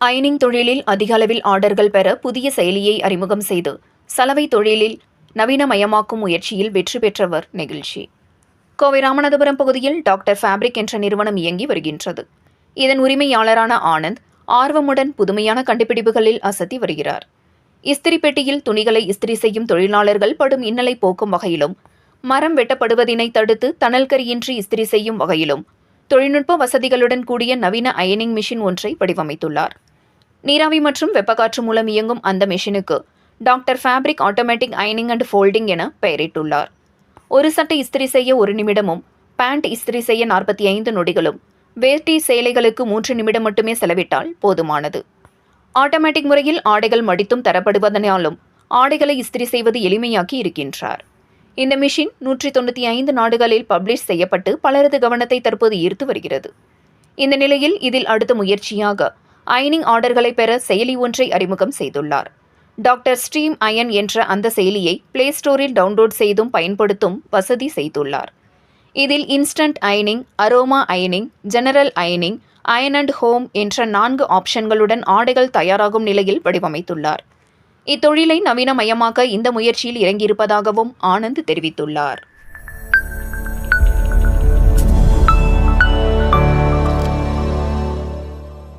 அயனிங் தொழிலில் அதிக அளவில் ஆர்டர்கள் பெற புதிய செயலியை அறிமுகம் செய்து சலவை தொழிலில் நவீனமயமாக்கும் முயற்சியில் வெற்றி பெற்றவர் நெகிழ்ச்சி. கோவை ராமநாதபுரம் பகுதியில் டாக்டர் ஃபேப்ரிக் என்ற நிறுவனம் இயங்கி வருகின்றது. இதன் உரிமையாளரான ஆனந்த் ஆர்வமுடன் புதுமையான கண்டுபிடிப்புகளில் அசத்தி வருகிறார். இஸ்திரி பெட்டியில் துணிகளை இஸ்திரி செய்யும் தொழிலாளர்கள் படும் இன்னலை போக்கும் வகையிலும் மரம் வெட்டப்படுவதினை தடுத்து தணல்கரியின்றி இஸ்திரி செய்யும் வகையிலும் தொழில்நுட்ப வசதிகளுடன் கூடிய நவீன அயனிங் மிஷின் ஒன்றை வடிவமைத்துள்ளார். நீராவி மற்றும் வெப்பக்காற்று மூலம் இயங்கும் அந்த மெஷினுக்கு டாக்டர் ஃபேப்ரிக் ஆட்டோமேட்டிக் அயனிங் அண்ட் ஃபோல்டிங் என பெயரிட்டுள்ளார். ஒரு சட்டை இஸ்திரி செய்ய ஒரு நிமிடமும் பேண்ட் இஸ்திரி செய்ய நாற்பத்தி ஐந்து நொடிகளும் வேட்டி சேலைகளுக்கு மூன்று நிமிடம் மட்டுமே செலவிட்டால் போதுமானது. ஆட்டோமேட்டிக் முறையில் ஆடைகள் மடித்தும் தரப்படுவதனாலும் ஆடைகளை இஸ்திரி செய்வது எளிமையாக்கி இருக்கின்றார். இந்த மிஷின் நூற்றி தொண்ணூற்றி ஐந்து நாடுகளில் பப்ளிஷ் செய்யப்பட்டு பலரது கவனத்தை தற்போது ஈர்த்து வருகிறது. இந்த நிலையில் இதில் அடுத்த முயற்சியாக அயனிங் ஆர்டர்களை பெற செயலி ஒன்றை அறிமுகம் செய்துள்ளார். டாக்டர் ஸ்ட்ரீம் அயன் என்ற அந்த செயலியை பிளே ஸ்டோரில் டவுன்லோட் செய்தும் பயன்படுத்தும் வசதி செய்துள்ளார். இதில் instant அயனிங் aroma அயனிங் general அயனிங் iron and home என்ற நான்கு ஆப்ஷன்களுடன் ஆடைகள் தயாராகும் நிலையில் வடிவமைத்துள்ளார். இத்தொழிலை நவீனமயமாக்க இந்த முயற்சியில் இறங்கியிருப்பதாகவும் ஆனந்த் தெரிவித்துள்ளார்.